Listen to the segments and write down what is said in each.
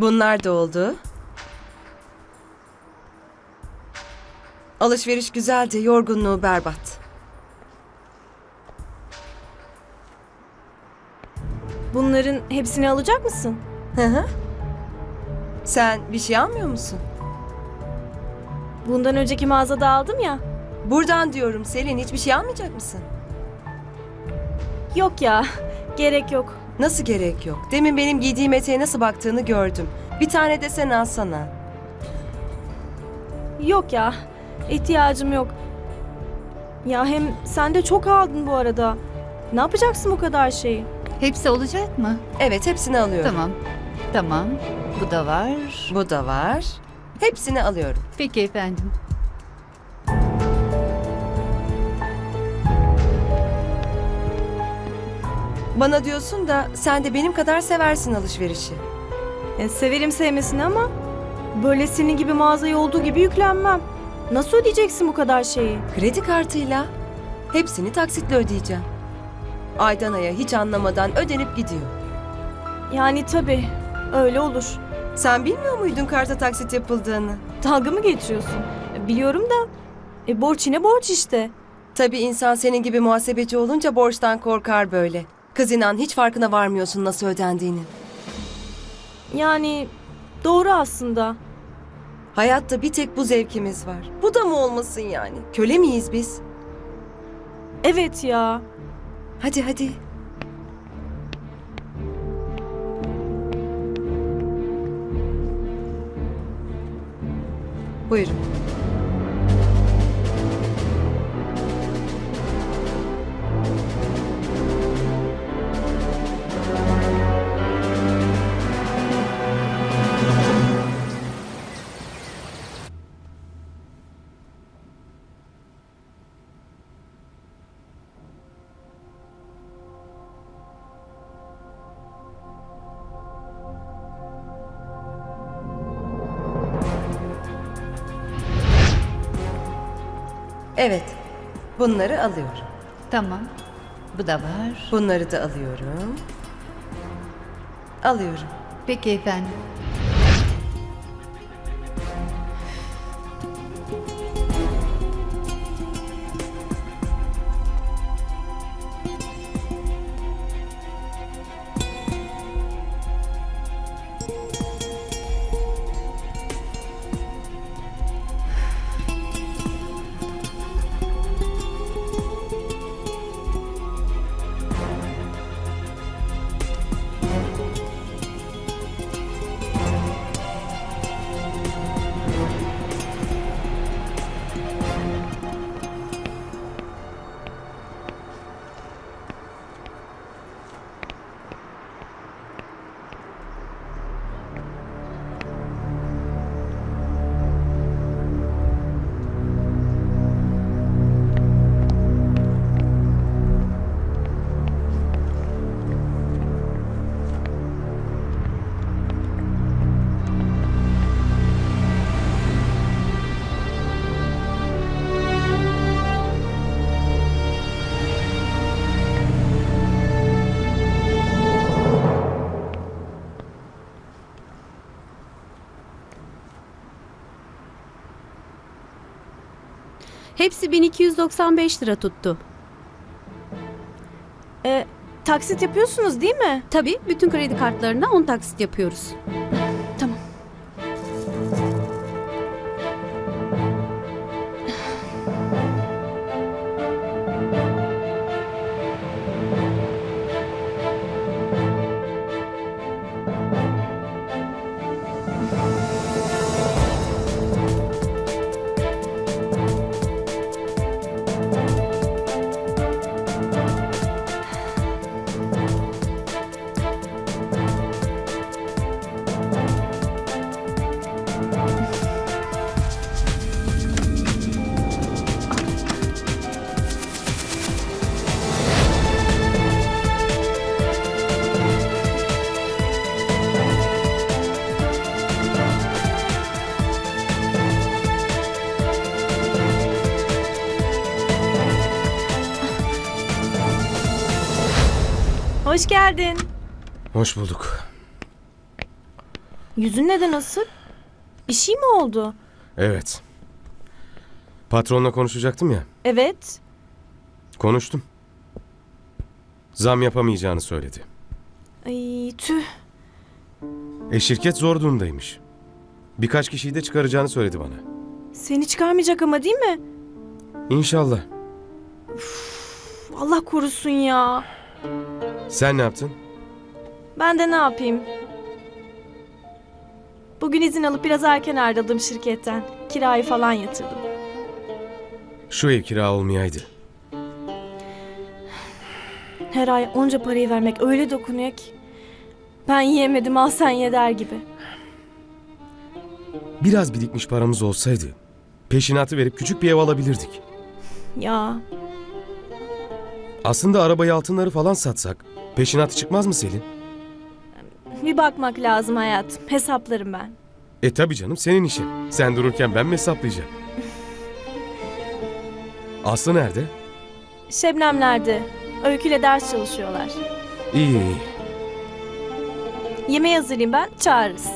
Bunlar da oldu. Alışveriş güzeldi, yorgunluğu berbat. Bunların hepsini alacak mısın? Hı hı. Sen bir şey almıyor musun? Bundan önceki mağazada aldım ya. Buradan diyorum Selin hiçbir şey almayacak mısın? Yok ya, gerek yok. Nasıl gerek yok? Demin benim giydiğim eteğe nasıl baktığını gördüm. Bir tane de sen alsana. Yok ya, ihtiyacım yok. Ya hem sen de çok aldın bu arada. Ne yapacaksın bu kadar şeyi? Hepsi olacak mı? Evet hepsini alıyorum. Tamam. Tamam. Bu da var. Bu da var. Hepsini alıyorum. Peki efendim. Bana diyorsun da sen de benim kadar seversin alışverişi. E, severim sevmesini ama böyle senin gibi mağazaya olduğu gibi yüklenmem. Nasıl ödeyeceksin bu kadar şeyi? Kredi kartıyla. Hepsini taksitle ödeyeceğim. Aydan aya hiç anlamadan ödenip gidiyor. Yani tabii, öyle olur. Sen bilmiyor muydun karta taksit yapıldığını? Dalga mı geçiyorsun? E, Biliyorum da, e, borç yine borç işte. Tabii insan senin gibi muhasebeci olunca borçtan korkar böyle. Kız inan hiç farkına varmıyorsun nasıl ödendiğinin. Yani doğru aslında. Hayatta bir tek bu zevkimiz var. Bu da mı olmasın yani? Köle miyiz biz? Evet ya. Hadi hadi. Buyurun. Evet. Bunları alıyorum. Tamam. Bu da var. Bunları da alıyorum. Alıyorum. Peki efendim. Hepsi 1295 lira tuttu. E, taksit yapıyorsunuz değil mi? Tabii bütün kredi kartlarına 10 taksit yapıyoruz. Hoş geldin. Hoş bulduk. Yüzün neden asık? Bir şey mi oldu? Evet. Patronla konuşacaktım ya. Evet. Konuştum. Zam yapamayacağını söyledi. Ay tüh. E şirket zor durumdaymış. Birkaç kişiyi de çıkaracağını söyledi bana. Seni çıkarmayacak ama değil mi? İnşallah. Allah korusun ya. Sen ne yaptın? Ben de ne yapayım? Bugün izin alıp biraz erken ayrıldım şirketten. Kirayı falan yatırdım. Şu ev kira olmayaydı. Her ay onca parayı vermek öyle dokunuyor ki. Ben yiyemedim al sen ye der gibi. Biraz birikmiş paramız olsaydı peşinatı verip küçük bir ev alabilirdik. Ya Aslında arabayı altınları falan satsak peşinatı çıkmaz mı Selin? bir bakmak lazım hayatım. Hesaplarım ben. E tabi canım senin işin. Sen dururken ben mi hesaplayacağım? Aslı nerede? Şebnemlerde. Öyküyle ders çalışıyorlar. İyi iyi. Yemeği hazırlayayım ben çağırırız.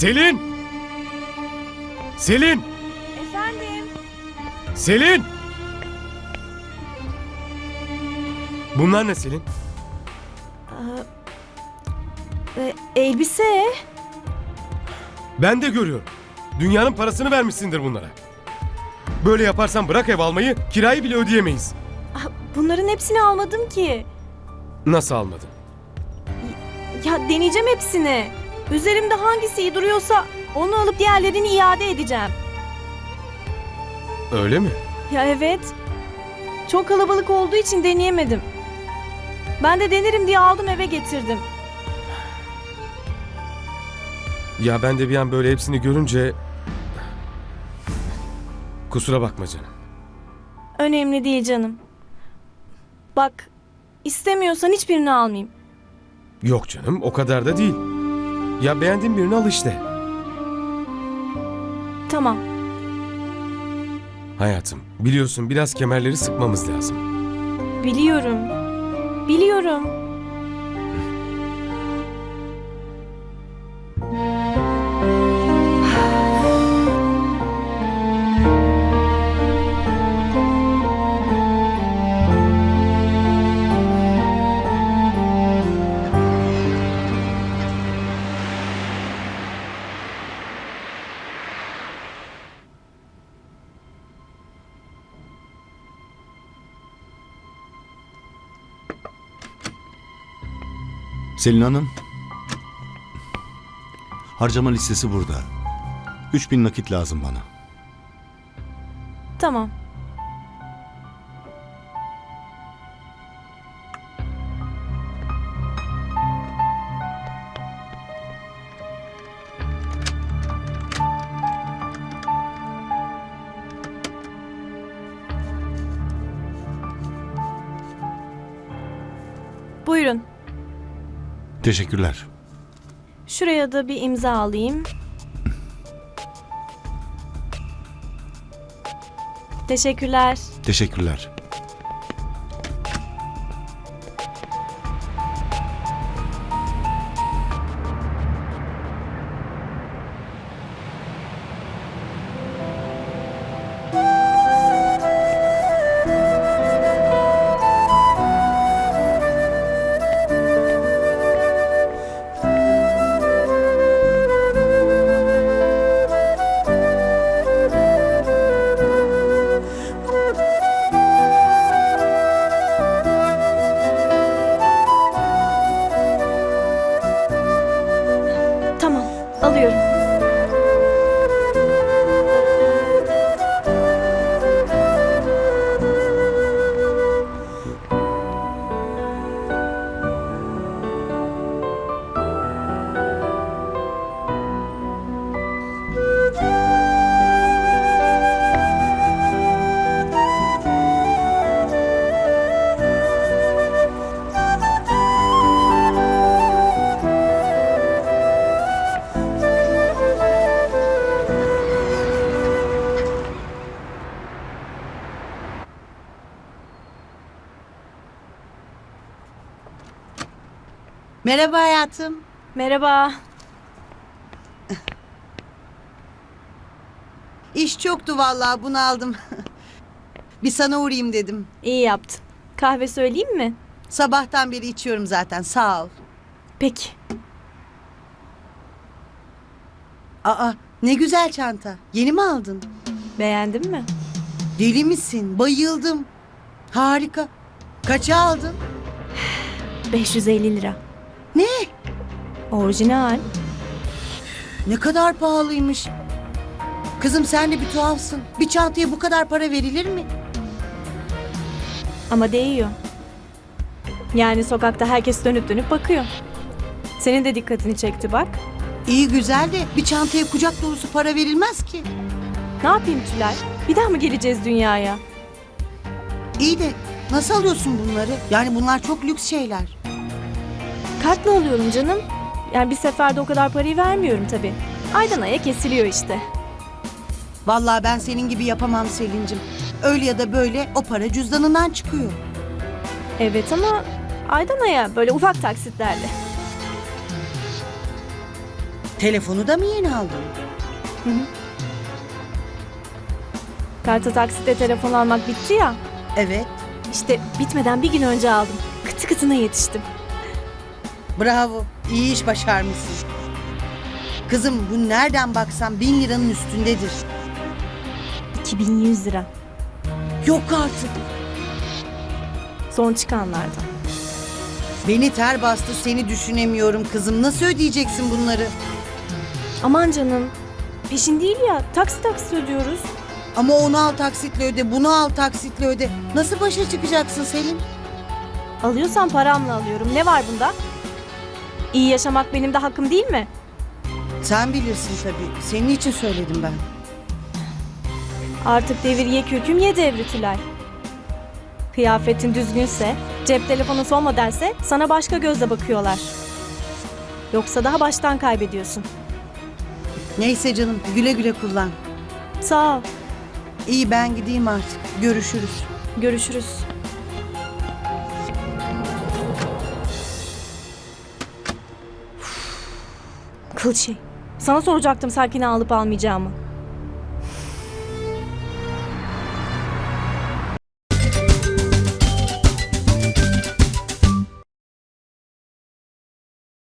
Selin! Selin! Efendim? Selin! Bunlar ne Selin? E, elbise. Ben de görüyorum. Dünyanın parasını vermişsindir bunlara. Böyle yaparsan bırak ev almayı, kirayı bile ödeyemeyiz. Ah, Bunların hepsini almadım ki. Nasıl almadın? Ya deneyeceğim hepsini. Üzerimde hangisi iyi duruyorsa onu alıp diğerlerini iade edeceğim. Öyle mi? Ya evet. Çok kalabalık olduğu için deneyemedim. Ben de denerim diye aldım eve getirdim. Ya ben de bir an böyle hepsini görünce... Kusura bakma canım. Önemli değil canım. Bak istemiyorsan hiçbirini almayayım. Yok canım o kadar da değil. Ya beğendiğin birini al işte. Tamam. Hayatım biliyorsun biraz kemerleri sıkmamız lazım. Biliyorum. Biliyorum. Selin Hanım. Harcama listesi burada. 3000 nakit lazım bana. Tamam. Teşekkürler. Şuraya da bir imza alayım. Teşekkürler. Teşekkürler. Merhaba hayatım. Merhaba. İş çoktu vallahi bunu aldım. bir sana uğrayayım dedim. İyi yaptın. Kahve söyleyeyim mi? Sabahtan beri içiyorum zaten sağ ol. Peki. Aa ne güzel çanta. Yeni mi aldın? Beğendin mi? Deli misin? Bayıldım. Harika. Kaça aldın? 550 lira. Ne? Orijinal. Ne kadar pahalıymış. Kızım sen de bir tuhafsın. Bir çantaya bu kadar para verilir mi? Ama değiyor. Yani sokakta herkes dönüp dönüp bakıyor. Senin de dikkatini çekti bak. İyi güzel de bir çantaya kucak dolusu para verilmez ki. Ne yapayım Tülay? Bir daha mı geleceğiz dünyaya? İyi de nasıl alıyorsun bunları? Yani bunlar çok lüks şeyler. Kartla alıyorum canım. Yani bir seferde o kadar parayı vermiyorum tabii. Aydan aya kesiliyor işte. Vallahi ben senin gibi yapamam Selin'cim. Öyle ya da böyle o para cüzdanından çıkıyor. Evet ama aydan aya böyle ufak taksitlerle. Telefonu da mı yeni aldın? Karta taksitle telefon almak bitti ya. Evet. İşte bitmeden bir gün önce aldım. Kıtı kıtına yetiştim. Bravo. İyi iş başarmışsın. Kızım bu nereden baksan bin liranın üstündedir. 2100 lira. Yok artık. Son çıkanlardan. Beni ter bastı seni düşünemiyorum kızım. Nasıl ödeyeceksin bunları? Aman canım. Peşin değil ya. Taksi taksi ödüyoruz. Ama onu al taksitle öde, bunu al taksitle öde. Nasıl başa çıkacaksın Selin? Alıyorsam paramla alıyorum. Ne var bunda? İyi yaşamak benim de hakkım değil mi? Sen bilirsin tabii. Senin için söyledim ben. Artık devir ye kürküm ye devri Tülay. Kıyafetin düzgünse, cep telefonu son modelse sana başka gözle bakıyorlar. Yoksa daha baştan kaybediyorsun. Neyse canım güle güle kullan. Sağ ol. İyi ben gideyim artık. Görüşürüz. Görüşürüz. Kıl. Sana soracaktım Sakin'i alıp almayacağımı.